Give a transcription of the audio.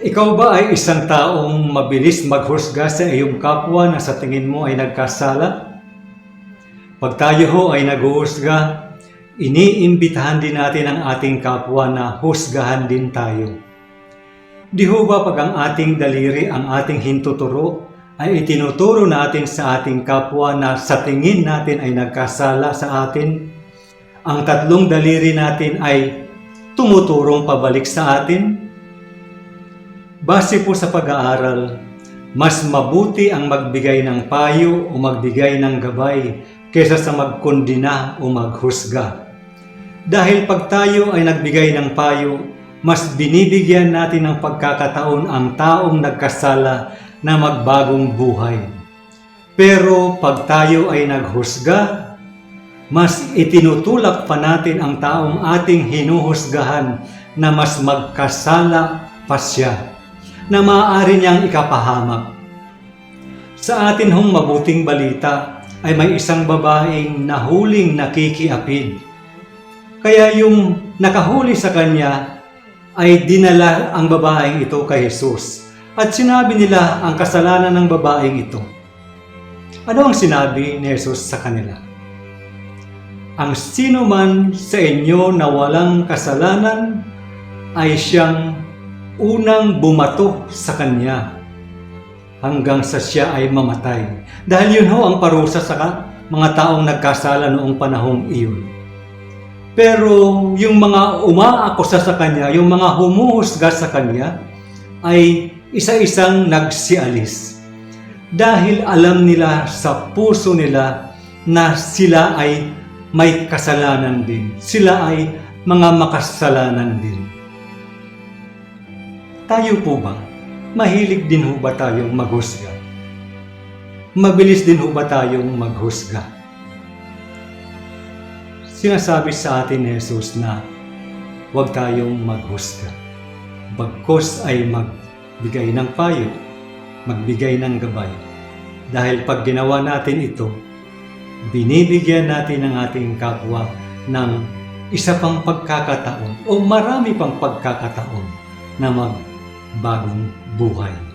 Ikaw ba ay isang taong mabilis maghusga sa iyong kapwa na sa tingin mo ay nagkasala? Pag tayo ho ay naghuhusga, iniimbitahan din natin ang ating kapwa na husgahan din tayo. Di ho ba pag ang ating daliri, ang ating hintuturo, ay itinuturo natin sa ating kapwa na sa tingin natin ay nagkasala sa atin? Ang tatlong daliri natin ay tumuturong pabalik sa atin? Base po sa pag-aaral, mas mabuti ang magbigay ng payo o magbigay ng gabay kaysa sa magkondina o maghusga. Dahil pag tayo ay nagbigay ng payo, mas binibigyan natin ng pagkakataon ang taong nagkasala na magbagong buhay. Pero pag tayo ay naghusga, mas itinutulak pa natin ang taong ating hinuhusgahan na mas magkasala pa siya na maaari niyang ikapahamak. Sa atin hong mabuting balita ay may isang babaeng nahuling nakikiapid. Kaya yung nakahuli sa kanya ay dinala ang babaeng ito kay Jesus. At sinabi nila ang kasalanan ng babaeng ito. Ano ang sinabi ni Jesus sa kanila? Ang sino man sa inyo na walang kasalanan ay siyang unang bumato sa kanya hanggang sa siya ay mamatay. Dahil yun ho ang parusa sa mga taong nagkasala noong panahong iyon. Pero yung mga umaakusa sa kanya, yung mga humuhusga sa kanya, ay isa-isang nagsialis. Dahil alam nila sa puso nila na sila ay may kasalanan din. Sila ay mga makasalanan din. Tayo po ba? Mahilig din ho ba tayong maghusga? Mabilis din ho ba tayong maghusga? Sinasabi sa atin ni Jesus na huwag tayong maghusga. Bagkos ay magbigay ng payo, magbigay ng gabay. Dahil pag ginawa natin ito, binibigyan natin ang ating kapwa ng isa pang pagkakataon o marami pang pagkakataon na magbagong buhay.